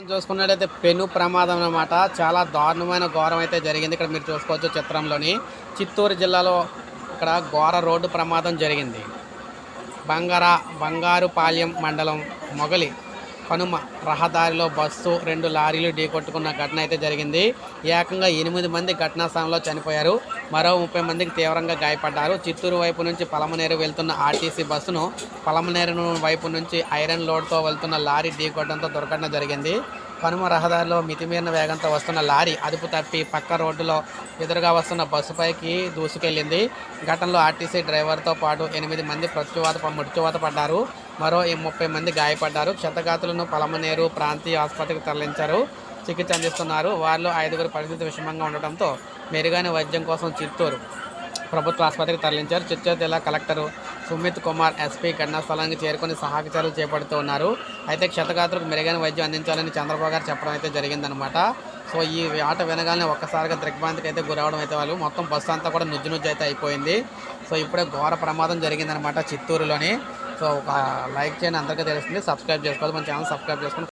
మనం చూసుకున్నట్లయితే పెను ప్రమాదం అన్నమాట. చాలా దారుణమైన ఘోరం అయితే జరిగింది. ఇక్కడ మీరు చూసుకోవచ్చు చిత్రంలోని. చిత్తూరు జిల్లాలో ఇక్కడ ఘోర రోడ్డు ప్రమాదం జరిగింది. బంగార బంగారుపాలెం మండలం మొగలి కనుమ రహదారిలో బస్సు రెండు లారీలు ఢీకొట్టుకున్న ఘటన అయితే జరిగింది. ఏకంగా ఎనిమిది మంది ఘటనా స్థలంలో చనిపోయారు. మరో ముప్పై మందికి తీవ్రంగా గాయపడ్డారు. చిత్తూరు వైపు నుంచి పలమనేరు వెళ్తున్న ఆర్టీసీ బస్సును పలమనేరు వైపు నుంచి ఐరన్ లోడ్తో వెళ్తున్న లారీ ఢీకొట్టడంతో దుర్ఘటన జరిగింది. కనుమ రహదారిలో మితిమీరిన వేగంతో వస్తున్న లారీ అదుపు తప్పి పక్క రోడ్డులో ఎదురుగా వస్తున్న బస్సుపైకి దూసుకెళ్ళింది ఘటనలో ఆర్టీసీ డ్రైవర్తో పాటు ఎనిమిది మంది ప్రత్యువాత మృత్యువాత పడ్డారు. మరో ఈ ముప్పై మంది గాయపడ్డారు. క్షతగాతులను పలమనేరు ప్రాంతీయ ఆసుపత్రికి తరలించారు. చికిత్స అందిస్తున్నారు. వారిలో ఐదుగురు పరిస్థితి విషమంగా ఉండటంతో మెరుగైన వైద్యం కోసం చిత్తూరు ప్రభుత్వ ఆసుపత్రికి తరలించారు. చిత్తూరు జిల్లా కలెక్టరు సుమిత్ కుమార్ ఎస్పీ ఘటనా స్థలానికి చేరుకొని సహాయక చర్యలు చేపడుతూ ఉన్నారు. అయితే క్షతగాత్రులకు మెరుగైన వైద్యం అందించాలని చంద్రబాబు గారు చెప్పడం అయితే జరిగిందనమాట సో ఈ ఆట వినగానే ఒక్కసారిగా దిగ్భ్రాంతికి అయితే గురవడం అయితే వాళ్ళు మొత్తం బస్సు అంతా కూడా నుజ్జు నుజ్జు అయితే అయిపోయింది. సో ఇప్పుడే ఘోర ప్రమాదం జరిగిందనమాట చిత్తూరులోని. సో ఒక లైక్ చేయండి అందరికీ తెలుస్తుంది. సబ్స్క్రైబ్ చేసుకోవాలి మన ఛానల్ సబ్స్క్రైబ్ చేసుకొని